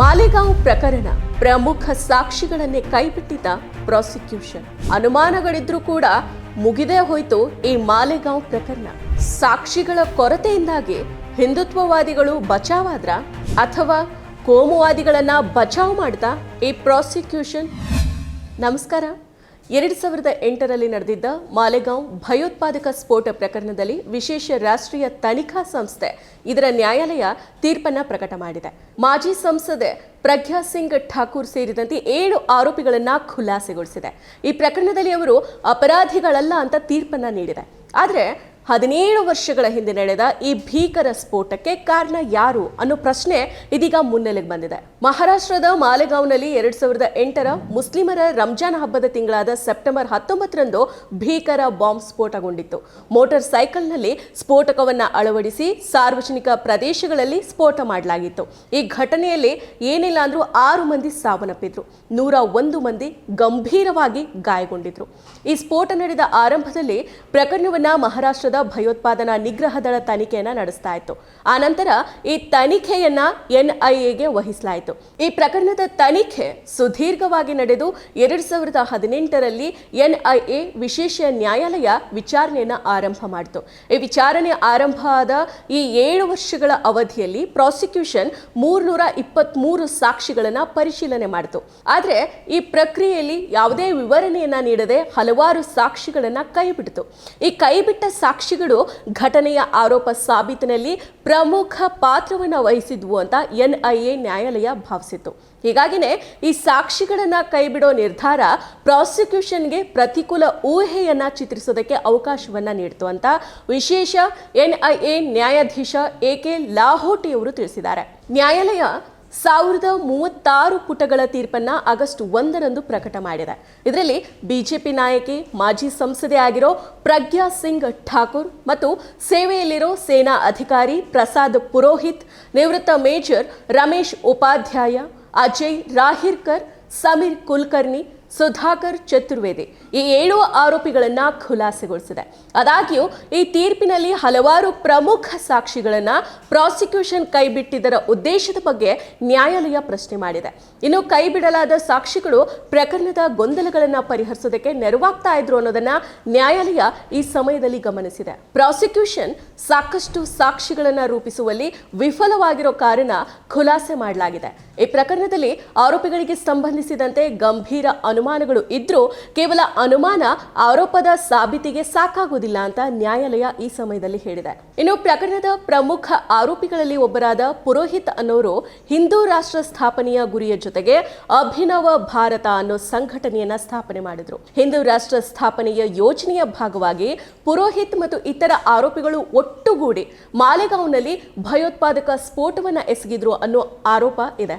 ಮಾಲೆಗಾಂವ್ ಪ್ರಕರಣ ಪ್ರಮುಖ ಸಾಕ್ಷಿಗಳನ್ನೇ ಕೈಬಿಟ್ಟಿದ್ದ ಪ್ರಾಸಿಕ್ಯೂಷನ್. ಅನುಮಾನಗಳಿದ್ರೂ ಕೂಡ ಮುಗಿದೇ ಹೋಯಿತು ಈ ಮಾಲೆಗಾಂವ್ ಪ್ರಕರಣ. ಸಾಕ್ಷಿಗಳ ಕೊರತೆಯಿಂದಾಗಿ ಹಿಂದುತ್ವವಾದಿಗಳು ಬಚಾವಾದ್ರ ಅಥವಾ ಕೋಮುವಾದಿಗಳನ್ನ ಬಚಾವ್ ಮಾಡ್ದ ಈ ಪ್ರಾಸಿಕ್ಯೂಷನ್? ನಮಸ್ಕಾರ. ಎರಡು ಸಾವಿರದ ಎಂಟರಲ್ಲಿ ನಡೆದಿದ್ದ ಮಾಲೆಗಾಂವ್ ಭಯೋತ್ಪಾದಕ ಸ್ಫೋಟ ಪ್ರಕರಣದಲ್ಲಿ ವಿಶೇಷ ರಾಷ್ಟ್ರೀಯ ತನಿಖಾ ಸಂಸ್ಥೆ, ಇದರ ನ್ಯಾಯಾಲಯ ತೀರ್ಪನ್ನ ಪ್ರಕಟ ಮಾಡಿದೆ. ಮಾಜಿ ಸಂಸದೆ ಪ್ರಜ್ಞಾ ಸಿಂಗ್ ಠಾಕೂರ್ ಸೇರಿದಂತೆ ಏಳು ಆರೋಪಿಗಳನ್ನ ಖುಲಾಸೆಗೊಳಿಸಿದೆ. ಈ ಪ್ರಕರಣದಲ್ಲಿ ಅವರು ಅಪರಾಧಿಗಳಲ್ಲ ಅಂತ ತೀರ್ಪನ್ನ ನೀಡಿದೆ. ಆದರೆ ಹದಿನೇಳು ವರ್ಷಗಳ ಹಿಂದೆ ನಡೆದ ಈ ಭೀಕರ ಸ್ಫೋಟಕ್ಕೆ ಕಾರಣ ಯಾರು ಅನ್ನೋ ಪ್ರಶ್ನೆ ಇದೀಗ ಮುನ್ನೆಲೆಗೆ ಬಂದಿದೆ. ಮಹಾರಾಷ್ಟ್ರದ ಮಾಲೆಗಾಂವ್ನಲ್ಲಿ ಎರಡ್ ಸಾವಿರದ ಎಂಟರ ಮುಸ್ಲಿಮರ ರಂಜಾನ್ ಹಬ್ಬದ ತಿಂಗಳಾದ ಸೆಪ್ಟೆಂಬರ್ ಹತ್ತೊಂಬತ್ತರಂದು ಭೀಕರ ಬಾಂಬ್ ಸ್ಫೋಟಗೊಂಡಿತ್ತು. ಮೋಟಾರ್ ಸೈಕಲ್ನಲ್ಲಿ ಸ್ಫೋಟಕವನ್ನ ಅಳವಡಿಸಿ ಸಾರ್ವಜನಿಕ ಪ್ರದೇಶಗಳಲ್ಲಿ ಸ್ಫೋಟ ಮಾಡಲಾಗಿತ್ತು. ಈ ಘಟನೆಯಲ್ಲಿ ಏನಿಲ್ಲ ಅಂದ್ರೂ ಆರು ಮಂದಿ ಸಾವನ್ನಪ್ಪಿದ್ರು. ನೂರ ಒಂದು ಮಂದಿ ಗಂಭೀರವಾಗಿ ಗಾಯಗೊಂಡಿದ್ರು. ಈ ಸ್ಫೋಟ ನಡೆದ ಆರಂಭದಲ್ಲಿ ಪ್ರಕರಣವನ್ನ ಮಹಾರಾಷ್ಟ್ರದ ಭಯೋತ್ಪಾದನಾ ನಿಗ್ರಹ ದಳ ತನಿಖೆಯನ್ನ ನಡೆಸ್ತಾ ಇತ್ತು. ಆನಂತರ ಈ ತನಿಖೆಯನ್ನ ಎನ್ಐಎಗೆ ವಹಿಸಲಾಯಿತು. ಈ ಪ್ರಕರಣದ ತನಿಖೆ ಸುದೀರ್ಘವಾಗಿ ನಡೆದು ಎರಡ್ ಸಾವಿರದ ಹದಿನೆಂಟರಲ್ಲಿ ಎನ್ಐಎ ವಿಶೇಷ ನ್ಯಾಯಾಲಯ ವಿಚಾರಣೆಯನ್ನ ಆರಂಭ ಮಾಡಿತು. ಈ ವಿಚಾರಣೆ ಆರಂಭ ಆದ ಈ ಏಳು ವರ್ಷಗಳ ಅವಧಿಯಲ್ಲಿ ಪ್ರಾಸಿಕ್ಯೂಷನ್ ಮೂರ್ನೂರ ಇಪ್ಪತ್ಮೂರು ಸಾಕ್ಷಿಗಳನ್ನ ಪರಿಶೀಲನೆ ಮಾಡಿತು. ಆದರೆ ಈ ಪ್ರಕ್ರಿಯೆಯಲ್ಲಿ ಯಾವುದೇ ವಿವರಣೆಯನ್ನ ನೀಡದೆ ಹಲವಾರು ಸಾಕ್ಷಿಗಳನ್ನ ಕೈಬಿಟ್ಟಿತು ಈ ಕೈಬಿಟ್ಟ ಸಾಕ್ಷಿಗಳು ಘಟನೆಯ ಆರೋಪ ಸಾಬೀತಿನಲ್ಲಿ ಪ್ರಮುಖ ಪಾತ್ರವನ್ನು ವಹಿಸಿದ್ವು ಅಂತ ಎನ್ಐಎ ನ್ಯಾಯಾಲಯ ಭಾವಿಸಿತ್ತು. ಹೀಗಾಗಿನೇ ಈ ಸಾಕ್ಷಿಗಳನ್ನ ಕೈಬಿಡೋ ನಿರ್ಧಾರ ಪ್ರಾಸಿಕ್ಯೂಷನ್ಗೆ ಪ್ರತಿಕೂಲ ಊಹೆಯನ್ನು ಚಿತ್ರಿಸೋದಕ್ಕೆ ಅವಕಾಶವನ್ನ ನೀಡಿತು ಅಂತ ವಿಶೇಷ ಎನ್ಐಎ ನ್ಯಾಯಾಧೀಶ ಎ ಕೆ ಲಾಹೋಟಿಯವರು ತಿಳಿಸಿದ್ದಾರೆ. ನ್ಯಾಯಾಲಯ ಸಾವಿರದ ಮೂವತ್ತಾರು ಪುಟಗಳ ತೀರ್ಪನ್ನ ಆಗಸ್ಟ್ ಒಂದರಂದು ಪ್ರಕಟ ಮಾಡಿದೆ. ಇದರಲ್ಲಿ ಬಿಜೆಪಿ ನಾಯಕಿ, ಮಾಜಿ ಸಂಸದೆ ಆಗಿರೋ ಪ್ರಜ್ಞಾ ಸಿಂಗ್ ಠಾಕೂರ್ ಮತ್ತು ಸೇವೆಯಲ್ಲಿರೋ ಸೇನಾ ಅಧಿಕಾರಿ ಪ್ರಸಾದ್ ಪುರೋಹಿತ್, ನಿವೃತ್ತ ಮೇಜರ್ ರಮೇಶ್ ಉಪಾಧ್ಯಾಯ, ಅಜಯ್ ರಾಹಿರ್ಕರ್, ಸಮೀರ್ ಕುಲಕರ್ಣಿ ಸುಧಾಕರ್ ಚತುರ್ವೇದಿ ಈ ಏಳು ಆರೋಪಿಗಳನ್ನ ಖುಲಾಸೆಗೊಳಿಸಿದೆ. ಆದಾಗ್ಯೂ, ಈ ತೀರ್ಪಿನಲ್ಲಿ ಹಲವಾರು ಪ್ರಮುಖ ಸಾಕ್ಷಿಗಳನ್ನ ಪ್ರಾಸಿಕ್ಯೂಷನ್ ಕೈಬಿಟ್ಟಿದ್ದರ ಉದ್ದೇಶದ ಬಗ್ಗೆ ನ್ಯಾಯಾಲಯ ಪ್ರಶ್ನೆ ಮಾಡಿದೆ. ಇನ್ನು ಕೈಬಿಡಲಾದ ಸಾಕ್ಷಿಗಳು ಪ್ರಕರಣದ ಗೊಂದಲಗಳನ್ನ ಪರಿಹರಿಸೋದಕ್ಕೆ ನೆರವಾಗ್ತಾ ಇದ್ರು ಅನ್ನೋದನ್ನ ನ್ಯಾಯಾಲಯ ಈ ಸಮಯದಲ್ಲಿ ಗಮನಿಸಿದೆ. ಪ್ರಾಸಿಕ್ಯೂಷನ್ ಸಾಕಷ್ಟು ಸಾಕ್ಷಿಗಳನ್ನ ರೂಪಿಸುವಲ್ಲಿ ವಿಫಲವಾಗಿರೋ ಕಾರಣ ಖುಲಾಸೆ ಮಾಡಲಾಗಿದೆ. ಈ ಪ್ರಕರಣದಲ್ಲಿ ಆರೋಪಿಗಳಿಗೆ ಸಂಬಂಧಿಸಿದಂತೆ ಗಂಭೀರ ಅನುಮಾನಗಳು ಇದ್ರೂ ಕೇವಲ ಅನುಮಾನ ಆರೋಪದ ಸಾಬೀತಿಗೆ ಸಾಕಾಗುವುದಿಲ್ಲ ಅಂತ ನ್ಯಾಯಾಲಯ ಈ ಸಮಯದಲ್ಲಿ ಹೇಳಿದೆ. ಇನ್ನು ಪ್ರಕರಣದ ಪ್ರಮುಖ ಆರೋಪಿಗಳಲ್ಲಿ ಒಬ್ಬರಾದ ಪುರೋಹಿತ್ ಅನ್ನೋರು ಹಿಂದೂ ರಾಷ್ಟ್ರ ಸ್ಥಾಪನೆಯ ಗುರಿಯ ಜೊತೆಗೆ ಅಭಿನವ ಭಾರತ ಅನ್ನೋ ಸಂಘಟನೆಯನ್ನ ಸ್ಥಾಪನೆ ಮಾಡಿದ್ರು. ಹಿಂದೂ ರಾಷ್ಟ್ರ ಸ್ಥಾಪನೆಯ ಯೋಜನೆಯ ಭಾಗವಾಗಿ ಪುರೋಹಿತ್ ಮತ್ತು ಇತರ ಆರೋಪಿಗಳು ಒಟ್ಟುಗೂಡಿ ಮಾಲೆಗಾಂವ್ನಲ್ಲಿ ಭಯೋತ್ಪಾದಕ ಸ್ಫೋಟವನ್ನ ಎಸಗಿದ್ರು ಅನ್ನೋ ಆರೋಪ ಇದೆ.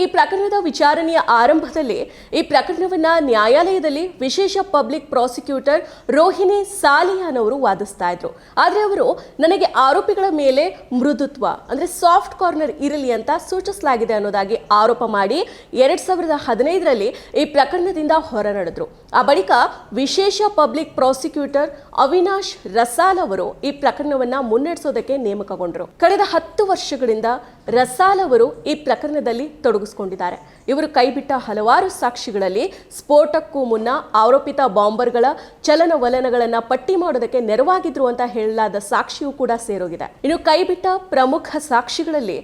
ಈ ಪ್ರಕರಣದ ವಿಚಾರಣೆಯ ಆರಂಭದಲ್ಲಿ ಈ ಪ್ರಕರಣವನ್ನ ನ್ಯಾಯಾಲಯದಲ್ಲಿ ವಿಶೇಷ ಪಬ್ಲಿಕ್ ಪ್ರಾಸಿಕ್ಯೂಟರ್ ರೋಹಿಣಿ ಸಾಲಿಯಾನ್ ಅವರು ವಾದಿಸ್ತಾ ಇದ್ರು. ಆದರೆ ಅವರು ನನಗೆ ಆರೋಪಿಗಳ ಮೇಲೆ ಮೃದುತ್ವ, ಅಂದ್ರೆ ಸಾಫ್ಟ್ ಕಾರ್ನರ್ ಇರಲಿ ಅಂತ ಸೂಚಿಸಲಾಗಿದೆ ಅನ್ನೋದಾಗಿ ಆರೋಪ ಮಾಡಿ ಎರಡ್ ಸಾವಿರದ ಹದಿನೈದರಲ್ಲಿ ಈ ಪ್ರಕರಣದಿಂದ ಹೊರ ನಡೆದ್ರು. ಆ ಬಳಿಕ ವಿಶೇಷ ಪಬ್ಲಿಕ್ ಪ್ರಾಸಿಕ್ಯೂಟರ್ ಅವಿನಾಶ್ ರಸಾಲ್ ಅವರು ಈ ಪ್ರಕರಣವನ್ನ ಮುನ್ನಡೆಸೋದಕ್ಕೆ ನೇಮಕಗೊಂಡರು. ಕಳೆದ ಹತ್ತು ವರ್ಷಗಳಿಂದ ರಸಾಲ್ ಅವರು ಈ ಪ್ರಕರಣದಲ್ಲಿ ತೊಡಗಿಸ್ಕೊಂಡಿದ್ದಾರೆ. ಇವರು ಕೈಬಿಟ್ಟ ಹಲವಾರು ಸಾಕ್ಷಿಗಳಲ್ಲಿ ಸ್ಫೋಟಕ್ಕೂ ಮುನ್ನ ಆರೋಪಿತ ಬಾಂಬರ್ಗಳ ಚಲನವಲನಗಳನ್ನು ಪಟ್ಟಿ ಮಾಡೋದಕ್ಕೆ ನೆರವಾಗಿದ್ರು ಅಂತ ಹೇಳಲಾದ ಸಾಕ್ಷಿಯೂ ಕೂಡ ಸೇರೋಗಿದೆ. ಇನ್ನು ಕೈಬಿಟ್ಟ ಪ್ರಮುಖ ಸಾಕ್ಷಿಗಳಲ್ಲಿ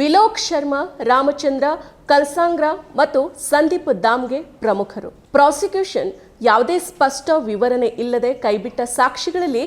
ವಿಲೋಕ್ ಶರ್ಮಾ, ರಾಮಚಂದ್ರ, ಕಲ್ಸಾಂಗ್ರ ಮತ್ತು ಸಂದೀಪ್ ದಾಮ್ಗೆ ಪ್ರಮುಖರು. ಪ್ರಾಸಿಕ್ಯೂಷನ್ ಯಾವುದೇ ಸ್ಪಷ್ಟ ವಿವರಣೆ ಇಲ್ಲದೆ ಕೈಬಿಟ್ಟ ಸಾಕ್ಷಿಗಳಲ್ಲಿ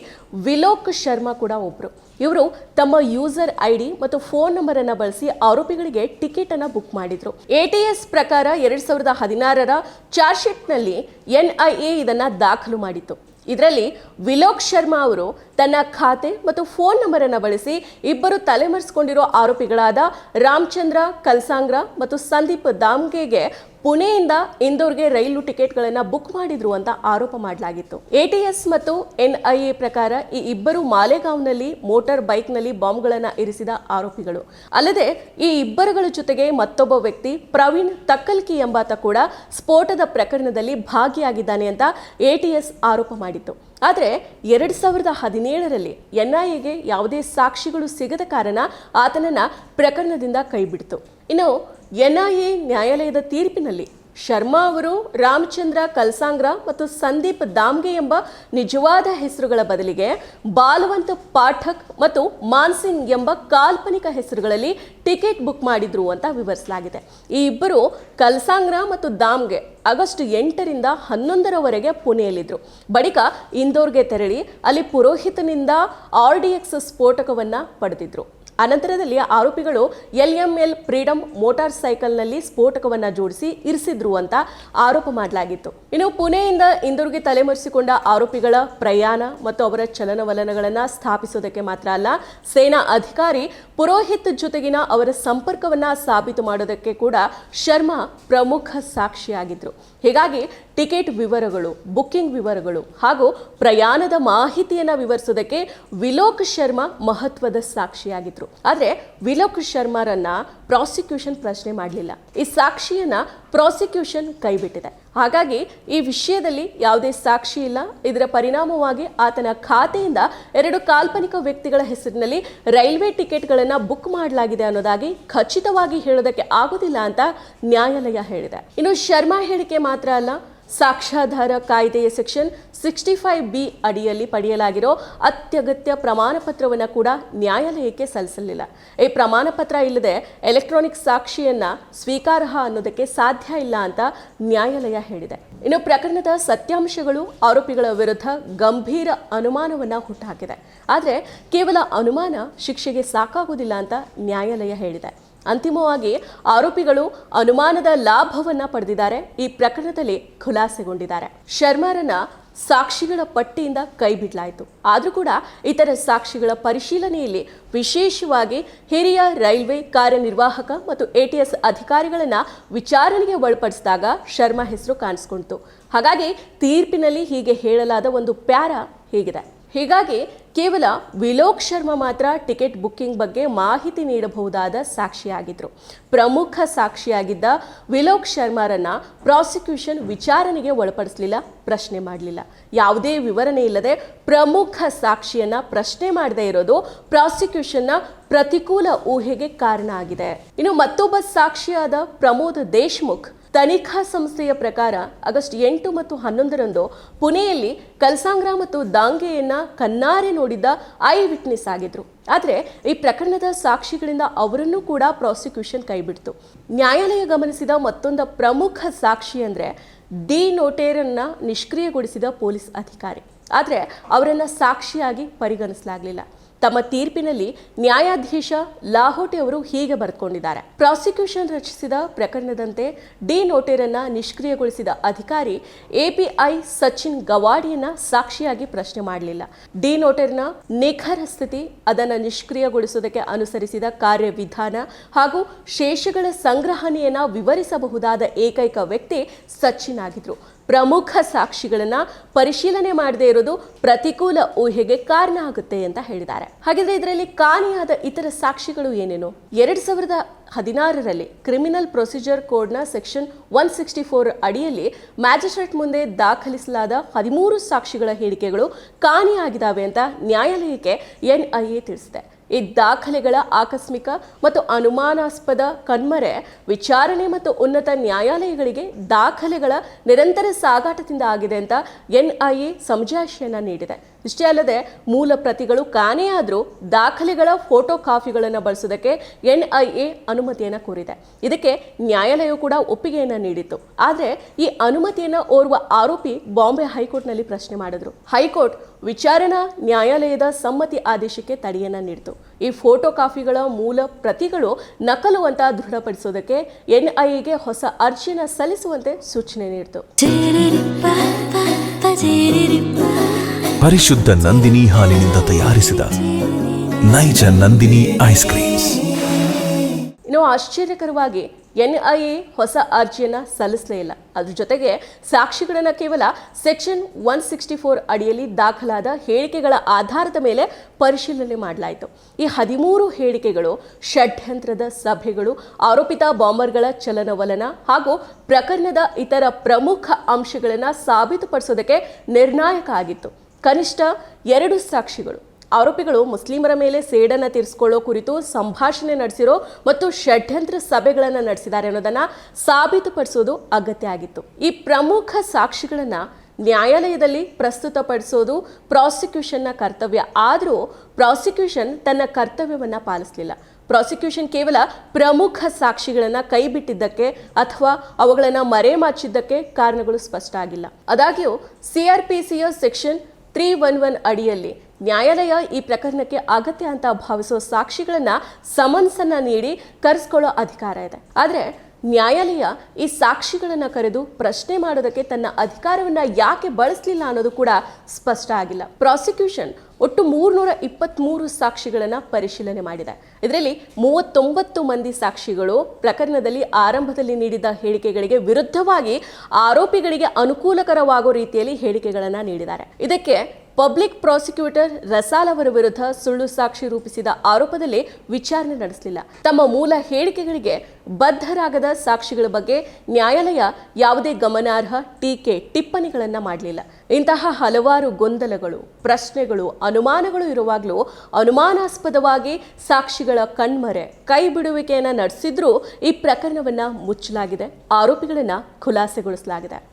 ವಿಲೋಕ್ ಶರ್ಮಾ ಕೂಡ ಒಬ್ಬರು ಇವರು ತಮ್ಮ ಯೂಸರ್ ಐಡಿ ಮತ್ತು ಫೋನ್ ನಂಬರ್ ಬಳಸಿ ಆರೋಪಿಗಳಿಗೆ ಟಿಕೆಟ್ ಅನ್ನ ಬುಕ್ ಮಾಡಿದ್ರು. ಎಟಿಎಸ್ ಪ್ರಕಾರ ಎರಡ್ ಸಾವಿರದ ಹದಿನಾರರ ಚಾರ್ಜ್ ಶೀಟ್ನಲ್ಲಿ ಎನ್ಐಎ ಇದನ್ನ ದಾಖಲು ಮಾಡಿತ್ತು. ಇದರಲ್ಲಿ ವಿಲೋಕ್ ಶರ್ಮಾ ಅವರು ತನ್ನ ಖಾತೆ ಮತ್ತು ಫೋನ್ ನಂಬರ್ ಅನ್ನು ಬಳಸಿ ಇಬ್ಬರು ತಲೆಮರೆಸಿಕೊಂಡಿರೋ ಆರೋಪಿಗಳಾದ ರಾಮಚಂದ್ರ, ಕಲ್ಸಾಂಗ್ರ ಮತ್ತು ಸಂದೀಪ್ ದಾಮ್ಗೆಗೆ ಪುಣೆಯಿಂದ ಇಂದೋರ್ಗೆ ರೈಲು ಟಿಕೆಟ್ಗಳನ್ನು ಬುಕ್ ಮಾಡಿದ್ರು ಅಂತ ಆರೋಪ ಮಾಡಲಾಗಿತ್ತು. ಎಟಿಎಸ್ ಮತ್ತು ಎನ್ಐಎ ಪ್ರಕಾರ ಈ ಇಬ್ಬರು ಮಾಲೆಗಾಂವ್ನಲ್ಲಿ ಮೋಟಾರ್ ಬೈಕ್ನಲ್ಲಿ ಬಾಂಬ್ಗಳನ್ನು ಇರಿಸಿದ ಆರೋಪಿಗಳು. ಅಲ್ಲದೆ ಈ ಇಬ್ಬರುಗಳ ಜೊತೆಗೆ ಮತ್ತೊಬ್ಬ ವ್ಯಕ್ತಿ ಪ್ರವೀಣ್ ತಕ್ಕಲ್ಕಿ ಎಂಬಾತ ಕೂಡ ಸ್ಫೋಟದ ಪ್ರಕರಣದಲ್ಲಿ ಭಾಗಿಯಾಗಿದ್ದಾನೆ ಅಂತ ಎಟಿಎಸ್ ಆರೋಪ ಮಾಡಿತ್ತು. ಆದರೆ ಎರಡು ಸಾವಿರದ ಹದಿನೇಳರಲ್ಲಿ ಎನ್ಐಎಗೆ ಯಾವುದೇ ಸಾಕ್ಷಿಗಳು ಸಿಗದ ಕಾರಣ ಆತನನ್ನ ಪ್ರಕರಣದಿಂದ ಕೈಬಿಡ್ತು. ಇನ್ನು ಎನ್ಐಎ ನ್ಯಾಯಾಲಯದ ತೀರ್ಪಿನಲ್ಲಿ ಶರ್ಮಾ ಅವರು ರಾಮಚಂದ್ರ ಕಲ್ಸಾಂಗ್ರ ಮತ್ತು ಸಂದೀಪ್ ದಾಮ್ಗೆ ಎಂಬ ನಿಜವಾದ ಹೆಸರುಗಳ ಬದಲಿಗೆ ಬಾಲವಂತ ಪಾಠಕ್ ಮತ್ತು ಮಾನ್ಸಿಂಗ್ ಎಂಬ ಕಾಲ್ಪನಿಕ ಹೆಸರುಗಳಲ್ಲಿ ಟಿಕೆಟ್ ಬುಕ್ ಮಾಡಿದ್ರು ಅಂತ ವಿವರಿಸಲಾಗಿದೆ. ಈ ಇಬ್ಬರು ಕಲ್ಸಾಂಗ್ರ ಮತ್ತು ದಾಮ್ಗೆ ಆಗಸ್ಟ್ ಎಂಟರಿಂದ ಹನ್ನೊಂದರವರೆಗೆ ಪುಣೆಯಲ್ಲಿದ್ದರು ಬಳಿಕ ಇಂದೋರ್ಗೆ ತೆರಳಿ ಅಲ್ಲಿ ಪುರೋಹಿತನಿಂದ ಆರ್ ಡಿ ಎಕ್ಸ್ ಸ್ಫೋಟಕವನ್ನು ಪಡೆದಿದ್ರು. ಅನಂತರದಲ್ಲಿ ಆರೋಪಿಗಳು L M L Freedom motor ಸೈಕಲ್ನಲ್ಲಿ ಸ್ಫೋಟಕವನ್ನು ಜೋಡಿಸಿ ಇರಿಸಿದ್ರು ಅಂತ ಆರೋಪ ಮಾಡಲಾಗಿತ್ತು. ಇನ್ನು ಪುಣೆಯಿಂದ ಇಂದೂರ್ಗೆ ತಲೆಮರೆಸಿಕೊಂಡ ಆರೋಪಿಗಳ ಪ್ರಯಾಣ ಮತ್ತು ಅವರ ಚಲನವಲನಗಳನ್ನು ಸ್ಥಾಪಿಸೋದಕ್ಕೆ ಮಾತ್ರ ಅಲ್ಲ, ಸೇನಾ ಅಧಿಕಾರಿ ಪುರೋಹಿತ್ ಜೊತೆಗಿನ ಅವರ ಸಂಪರ್ಕವನ್ನು ಸಾಬೀತು ಮಾಡೋದಕ್ಕೆ ಕೂಡ ಶರ್ಮಾ ಪ್ರಮುಖ ಸಾಕ್ಷಿಯಾಗಿದ್ರು. ಹೀಗಾಗಿ ಟಿಕೆಟ್ ವಿವರಗಳು ಬುಕ್ಕಿಂಗ್ ವಿವರಗಳು ಹಾಗೂ ಪ್ರಯಾಣದ ಮಾಹಿತಿಯನ್ನು ವಿವರಿಸೋದಕ್ಕೆ ವಿಲೋಕ್ ಶರ್ಮಾ ಮಹತ್ವದ ಸಾಕ್ಷಿಯಾಗಿದ್ರು. ಆದರೆ ವಿಲೋಕ್ ಶರ್ಮಾರನ್ನು ಪ್ರಾಸಿಕ್ಯೂಷನ್ ಪ್ರಶ್ನೆ ಮಾಡಲಿಲ್ಲ. ಈ ಸಾಕ್ಷಿಯನ್ನು ಪ್ರಾಸಿಕ್ಯೂಷನ್ ಕೈಬಿಟ್ಟಿದೆ. ಹಾಗಾಗಿ ಈ ವಿಷಯದಲ್ಲಿ ಯಾವುದೇ ಸಾಕ್ಷಿ ಇಲ್ಲ. ಇದರ ಪರಿಣಾಮವಾಗಿ ಆತನ ಖಾತೆಯಿಂದ ಎರಡು ಕಾಲ್ಪನಿಕ ವ್ಯಕ್ತಿಗಳ ಹೆಸರಿನಲ್ಲಿ ರೈಲ್ವೆ ಟಿಕೆಟ್ಗಳನ್ನು ಬುಕ್ ಮಾಡಲಾಗಿದೆ ಅನ್ನೋದಾಗಿ ಖಚಿತವಾಗಿ ಹೇಳೋದಕ್ಕೆ ಆಗೋದಿಲ್ಲ ಅಂತ ನ್ಯಾಯಾಲಯ ಹೇಳಿದೆ. ಇನ್ನು ಶರ್ಮಾ ಹೇಳಿಕೆ ಮಾತ್ರ ಅಲ್ಲ, ಸಾಕ್ಷ್ಯಾಧಾರ ಕಾಯ್ದೆಯ ಸೆಕ್ಷನ್ ಸಿಕ್ಸ್ಟಿ ಫೈವ್ ಬಿ ಅಡಿಯಲ್ಲಿ ಪಡೆಯಲಾಗಿರೋ ಅತ್ಯಗತ್ಯ ಪ್ರಮಾಣ ಪತ್ರವನ್ನು ಕೂಡ ನ್ಯಾಯಾಲಯಕ್ಕೆ ಸಲ್ಲಿಸಲಿಲ್ಲ. ಈ ಪ್ರಮಾಣ ಪತ್ರ ಇಲ್ಲದೆ ಎಲೆಕ್ಟ್ರಾನಿಕ್ ಸಾಕ್ಷಿಯನ್ನು ಸ್ವೀಕಾರಾರ್ಹ ಅನ್ನೋದಕ್ಕೆ ಸಾಧ್ಯ ಇಲ್ಲ ಅಂತ ನ್ಯಾಯಾಲಯ ಹೇಳಿದೆ. ಇನ್ನು ಪ್ರಕರಣದ ಸತ್ಯಾಂಶಗಳು ಆರೋಪಿಗಳ ವಿರುದ್ಧ ಗಂಭೀರ ಅನುಮಾನವನ್ನು ಹುಟ್ಟುಹಾಕಿದೆ. ಆದರೆ ಕೇವಲ ಅನುಮಾನ ಶಿಕ್ಷೆಗೆ ಸಾಕಾಗುವುದಿಲ್ಲ ಅಂತ ನ್ಯಾಯಾಲಯ ಹೇಳಿದೆ. ಅಂತಿಮವಾಗಿ ಆರೋಪಿಗಳು ಅನುಮಾನದ ಲಾಭವನ್ನ ಪಡೆದಿದ್ದಾರೆ, ಈ ಪ್ರಕರಣದಲ್ಲಿ ಖುಲಾಸೆಗೊಂಡಿದ್ದಾರೆ. ಶರ್ಮಾರನ್ನ ಸಾಕ್ಷಿಗಳ ಪಟ್ಟಿಯಿಂದ ಕೈಬಿಡಲಾಯಿತು. ಆದರೂ ಕೂಡ ಇತರ ಸಾಕ್ಷಿಗಳ ಪರಿಶೀಲನೆಯಲ್ಲಿ ವಿಶೇಷವಾಗಿ ಹಿರಿಯ ರೈಲ್ವೆ ಕಾರ್ಯನಿರ್ವಾಹಕ ಮತ್ತು ಎಟಿಎಸ್ ಅಧಿಕಾರಿಗಳನ್ನು ವಿಚಾರಣೆಗೆ ಒಳಪಡಿಸಿದಾಗ ಶರ್ಮಾ ಹೆಸರು ಕಾಣಿಸ್ಕೊಳ್ತು. ಹಾಗಾಗಿ ತೀರ್ಪಿನಲ್ಲಿ ಹೀಗೆ ಹೇಳಲಾದ ಒಂದು ಪ್ಯಾರ ಹೀಗಿದೆ. ಹೀಗಾಗಿ ಕೇವಲ ವಿಲೋಕ್ ಶರ್ಮಾ ಮಾತ್ರ ಟಿಕೆಟ್ ಬುಕ್ಕಿಂಗ್ ಬಗ್ಗೆ ಮಾಹಿತಿ ನೀಡಬಹುದಾದ ಸಾಕ್ಷಿಯಾಗಿದ್ದರು ಪ್ರಮುಖ ಸಾಕ್ಷಿಯಾಗಿದ್ದ ವಿಲೋಕ್ ಶರ್ಮಾರನ್ನು ಪ್ರಾಸಿಕ್ಯೂಷನ್ ವಿಚಾರಣೆಗೆ ಒಳಪಡಿಸಲಿಲ್ಲ, ಪ್ರಶ್ನೆ ಮಾಡಲಿಲ್ಲ. ಯಾವುದೇ ವಿವರಣೆ ಇಲ್ಲದೆ ಪ್ರಮುಖ ಸಾಕ್ಷಿಯನ್ನ ಪ್ರಶ್ನೆ ಮಾಡದೇ ಇರೋದು ಪ್ರಾಸಿಕ್ಯೂಷನ್ನ ಪ್ರತಿಕೂಲ ಊಹೆಗೆ ಕಾರಣ ಆಗಿದೆ. ಇನ್ನು ಮತ್ತೊಬ್ಬ ಸಾಕ್ಷಿಯಾದ ಪ್ರಮೋದ್ ದೇಶ್ಮುಖ್ ತನಿಖಾ ಸಂಸ್ಥೆಯ ಪ್ರಕಾರ ಆಗಸ್ಟ್ ಎಂಟು ಮತ್ತು ಹನ್ನೊಂದರಂದು ಪುಣೆಯಲ್ಲಿ ಕಲ್ಸಾಂಗ್ರ ಮತ್ತು ದಾಂಗೆಯನ್ನ ಕನ್ನಾರೆ ನೋಡಿದ್ದ ಐ ವಿಟ್ನೆಸ್ ಆಗಿದ್ರು. ಆದರೆ ಈ ಪ್ರಕರಣದ ಸಾಕ್ಷಿಗಳಿಂದ ಅವರನ್ನು ಕೂಡ ಪ್ರಾಸಿಕ್ಯೂಷನ್ ಕೈಬಿಡ್ತು. ನ್ಯಾಯಾಲಯ ಗಮನಿಸಿದ ಮತ್ತೊಂದು ಪ್ರಮುಖ ಸಾಕ್ಷಿ ಅಂದರೆ ಡಿ ನೋಟೇರನ್ನ ನಿಷ್ಕ್ರಿಯಗೊಳಿಸಿದ ಪೊಲೀಸ್ ಅಧಿಕಾರಿ. ಆದರೆ ಅವರನ್ನು ಸಾಕ್ಷಿಯಾಗಿ ಪರಿಗಣಿಸಲಾಗಲಿಲ್ಲ. ತಮ್ಮ ತೀರ್ಪಿನಲ್ಲಿ ನ್ಯಾಯಾಧೀಶ ಲಾಹೋಟೆ ಅವರು ಹೀಗೆ ಬರೆದುಕೊಂಡಿದ್ದಾರೆ ಪ್ರಾಸಿಕ್ಯೂಷನ್ ರಚಿಸಿದ ಪ್ರಕರಣದಂತೆ ಡಿ ನೋಟೆರನ್ನ ನಿಷ್ಕ್ರಿಯಗೊಳಿಸಿದ ಅಧಿಕಾರಿ ಎಪಿಐ ಸಚಿನ್ ಗವಾಡಿಯನ್ನ ಸಾಕ್ಷಿಯಾಗಿ ಪ್ರಶ್ನೆ ಮಾಡಲಿಲ್ಲ. ಡಿ ನೋಟೆರ್ನ ನಿಖರ ಸ್ಥಿತಿ ಅದನ್ನು ನಿಷ್ಕ್ರಿಯಗೊಳಿಸುವುದಕ್ಕೆ ಅನುಸರಿಸಿದ ಕಾರ್ಯವಿಧಾನ ಹಾಗೂ ಶೇಷಗಳ ಸಂಗ್ರಹಣೆಯನ್ನ ವಿವರಿಸಬಹುದಾದ ಏಕೈಕ ವ್ಯಕ್ತಿ ಸಚಿನ್ ಆಗಿದ್ರು. ಪ್ರಮುಖ ಸಾಕ್ಷಿಗಳನ್ನು ಪರಿಶೀಲನೆ ಮಾಡದೇ ಇರೋದು ಪ್ರತಿಕೂಲ ಊಹೆಗೆ ಕಾರಣ ಆಗುತ್ತೆ ಅಂತ ಹೇಳಿದ್ದಾರೆ. ಹಾಗಿದ್ರೆ ಇದರಲ್ಲಿ ಕಾಣೆಯಾದ ಇತರ ಸಾಕ್ಷಿಗಳು ಏನೇನು? ಎರಡ್ ಸಾವಿರದ ಹದಿನಾರರಲ್ಲಿ ಕ್ರಿಮಿನಲ್ ಪ್ರೊಸೀಜರ್ ಕೋಡ್ನ ಸೆಕ್ಷನ್ ಒನ್ ಸಿಕ್ಸ್ಟಿ ಫೋರ್ ಅಡಿಯಲ್ಲಿ ಮ್ಯಾಜಿಸ್ಟ್ರೇಟ್ ಮುಂದೆ ದಾಖಲಿಸಲಾದ ಹದಿಮೂರು ಸಾಕ್ಷಿಗಳ ಹೇಳಿಕೆಗಳು ಕಾಣೆಯಾಗಿದ್ದಾವೆ ಅಂತ ನ್ಯಾಯಾಲಯಕ್ಕೆ ಎನ್ಐಎ ತಿಳಿಸಿದೆ. ಈ ದಾಖಲೆಗಳ ಆಕಸ್ಮಿಕ ಮತ್ತು ಅನುಮಾನಾಸ್ಪದ ಕಣ್ಮರೆ, ವಿಚಾರಣೆ ಮತ್ತು ಉನ್ನತ ನ್ಯಾಯಾಲಯಗಳಿಗೆ ದಾಖಲೆಗಳ ನಿರಂತರ ಸಾಗಾಟದಿಂದ ಆಗಿದೆ ಅಂತ ಎನ್ಐಎ ಸಮಜಾಯಿಷಿಯನ್ನ ನೀಡಿದೆ. ಇಷ್ಟೇ ಅಲ್ಲದೆ, ಮೂಲ ಪ್ರತಿಗಳು ಕಾಣೆಯಾದರೂ ದಾಖಲೆಗಳ ಫೋಟೋ ಕಾಪಿಗಳನ್ನು ಬಳಸೋದಕ್ಕೆ ಎನ್ಐಎ ಅನುಮತಿಯನ್ನು ಕೋರಿದೆ. ಇದಕ್ಕೆ ನ್ಯಾಯಾಲಯವು ಕೂಡ ಒಪ್ಪಿಗೆಯನ್ನು ನೀಡಿತ್ತು. ಆದರೆ, ಈ ಅನುಮತಿಯನ್ನು ಓರ್ವ ಆರೋಪಿ ಬಾಂಬೆ ಹೈಕೋರ್ಟ್ನಲ್ಲಿ ಪ್ರಶ್ನೆ ಮಾಡಿದ್ರು. ಹೈಕೋರ್ಟ್ ವಿಚಾರಣಾ ನ್ಯಾಯಾಲಯದ ಸಮ್ಮತಿ ಆದೇಶಕ್ಕೆ ತಡೆಯನ್ನು ನೀಡಿತು. ಈ ಫೋಟೋ ಕಾಪಿಗಳ ಮೂಲ ಪ್ರತಿಗಳು ನಕಲು ಅಂತ ದೃಢಪಡಿಸೋದಕ್ಕೆ ಎನ್ಐಎಗೆ ಹೊಸ ಅರ್ಜಿನ ಸಲ್ಲಿಸುವಂತೆ ಸೂಚನೆ ನೀಡಿತು. ಪರಿಶುದ್ಧ ನಂದಿನಿ ಹಾಲಿನಿಂದ ತಯಾರಿಸಿದ ನೈಜ ನಂದಿನಿ ಐಸ್ ಕ್ರೀಮ್ಸ್. ಇನ್ನು ಆಶ್ಚರ್ಯಕರವಾಗಿ ಎನ್ ಐ ಎ ಹೊಸ ಅರ್ಜಿಯನ್ನು ಸಲ್ಲಿಸಲೇ ಇಲ್ಲ. ಅದ್ರ ಜೊತೆಗೆ ಸಾಕ್ಷಿಗಳನ್ನು ಕೇವಲ ಸೆಕ್ಷನ್ ಒನ್ ಸಿಕ್ಸ್ಟಿ ಫೋರ್ ಅಡಿಯಲ್ಲಿ ದಾಖಲಾದ ಹೇಳಿಕೆಗಳ ಆಧಾರದ ಮೇಲೆ ಪರಿಶೀಲನೆ ಮಾಡಲಾಯಿತು. ಈ ಹದಿಮೂರು ಹೇಳಿಕೆಗಳು ಷಡ್ಯಂತ್ರದ ಸಭೆಗಳು, ಆರೋಪಿತ ಬಾಂಬರ್ಗಳ ಚಲನವಲನ ಹಾಗೂ ಪ್ರಕರಣದ ಇತರ ಪ್ರಮುಖ ಅಂಶಗಳನ್ನು ಸಾಬೀತುಪಡಿಸೋದಕ್ಕೆ ನಿರ್ಣಾಯಕ ಆಗಿತ್ತು. ಕನಿಷ್ಠ ಎರಡು ಸಾಕ್ಷಿಗಳು. ಆರೋಪಿಗಳು ಮುಸ್ಲಿಮರ ಮೇಲೆ ಸೇಡನ್ನು ತೀರಿಸಿಕೊಳ್ಳೋ ಕುರಿತು ಸಂಭಾಷಣೆ ನಡೆಸಿರೋ ಮತ್ತು ಷಡ್ಯಂತ್ರ ಸಭೆಗಳನ್ನು ನಡೆಸಿದ್ದಾರೆ ಅನ್ನೋದನ್ನು ಸಾಬೀತುಪಡಿಸೋದು ಅಗತ್ಯ ಆಗಿತ್ತು. ಈ ಪ್ರಮುಖ ಸಾಕ್ಷಿಗಳನ್ನು ನ್ಯಾಯಾಲಯದಲ್ಲಿ ಪ್ರಸ್ತುತಪಡಿಸೋದು ಪ್ರಾಸಿಕ್ಯೂಷನ್ನ ಕರ್ತವ್ಯ. ಆದರೂ ಪ್ರಾಸಿಕ್ಯೂಷನ್ ತನ್ನ ಕರ್ತವ್ಯವನ್ನು ಪಾಲಿಸಲಿಲ್ಲ. ಪ್ರಾಸಿಕ್ಯೂಷನ್ ಕೇವಲ ಪ್ರಮುಖ ಸಾಕ್ಷಿಗಳನ್ನು ಕೈಬಿಟ್ಟಿದ್ದಕ್ಕೆ ಅಥವಾ ಅವುಗಳನ್ನು ಮರೆಮಾಚಿದ್ದಕ್ಕೆ ಕಾರಣಗಳು ಸ್ಪಷ್ಟ ಆಗಿಲ್ಲ. ಆದಾಗ್ಯೂ ಸಿಆರ್ಪಿಸಿಯ ಸೆಕ್ಷನ್ ತ್ರೀ ಒನ್ ಒನ್ ಅಡಿಯಲ್ಲಿ ನ್ಯಾಯಾಲಯ ಈ ಪ್ರಕರಣಕ್ಕೆ ಅಗತ್ಯ ಅಂತ ಭಾವಿಸುವ ಸಾಕ್ಷಿಗಳನ್ನ ಸಮನ್ಸನ್ನ ನೀಡಿ ಕರೆಸ್ಕೊಳ್ಳೋ ಅಧಿಕಾರ ಇದೆ. ಆದರೆ ನ್ಯಾಯಾಲಯ ಈ ಸಾಕ್ಷಿಗಳನ್ನು ಕರೆದು ಪ್ರಶ್ನೆ ಮಾಡೋದಕ್ಕೆ ತನ್ನ ಅಧಿಕಾರವನ್ನ ಯಾಕೆ ಬಳಸಲಿಲ್ಲ ಅನ್ನೋದು ಕೂಡ ಸ್ಪಷ್ಟ ಆಗಿಲ್ಲ. ಪ್ರಾಸಿಕ್ಯೂಷನ್ ಒಟ್ಟು ಮೂರ್ನೂರ ಇಪ್ಪತ್ತ್ಮೂರು ಸಾಕ್ಷಿಗಳನ್ನು ಪರಿಶೀಲನೆ ಮಾಡಿದೆ. ಇದರಲ್ಲಿ ಮೂವತ್ತೊಂಬತ್ತು ಮಂದಿ ಸಾಕ್ಷಿಗಳು ಪ್ರಕರಣದಲ್ಲಿ ಆರಂಭದಲ್ಲಿ ನೀಡಿದ ಹೇಳಿಕೆಗಳಿಗೆ ವಿರುದ್ಧವಾಗಿ ಆರೋಪಿಗಳಿಗೆ ಅನುಕೂಲಕರವಾಗೋ ರೀತಿಯಲ್ಲಿ ಹೇಳಿಕೆಗಳನ್ನು ನೀಡಿದ್ದಾರೆ. ಇದಕ್ಕೆ ಪಬ್ಲಿಕ್ ಪ್ರಾಸಿಕ್ಯೂಟರ್ ರಸಾಲ್ ಅವರ ವಿರುದ್ಧ ಸುಳ್ಳು ಸಾಕ್ಷಿ ರೂಪಿಸಿದ ಆರೋಪದಲ್ಲಿ ವಿಚಾರಣೆ ನಡೆಸಲಿಲ್ಲ. ತಮ್ಮ ಮೂಲ ಹೇಳಿಕೆಗಳಿಗೆ ಬದ್ಧರಾಗದ ಸಾಕ್ಷಿಗಳ ಬಗ್ಗೆ ನ್ಯಾಯಾಲಯ ಯಾವುದೇ ಗಮನಾರ್ಹ ಟೀಕೆ ಟಿಪ್ಪಣಿಗಳನ್ನು ಮಾಡಲಿಲ್ಲ. ಇಂತಹ ಹಲವಾರು ಗೊಂದಲಗಳು, ಪ್ರಶ್ನೆಗಳು, ಅನುಮಾನಗಳು ಇರುವಾಗಲೂ ಅನುಮಾನಾಸ್ಪದವಾಗಿ ಸಾಕ್ಷಿಗಳ ಕಣ್ಮರೆ, ಕೈ ಬಿಡುವಿಕೆಯನ್ನು ನಡೆಸಿದ್ರೂ ಈ ಪ್ರಕರಣವನ್ನು ಮುಚ್ಚಲಾಗಿದೆ. ಆರೋಪಿಗಳನ್ನು ಖುಲಾಸೆಗೊಳಿಸಲಾಗಿದೆ.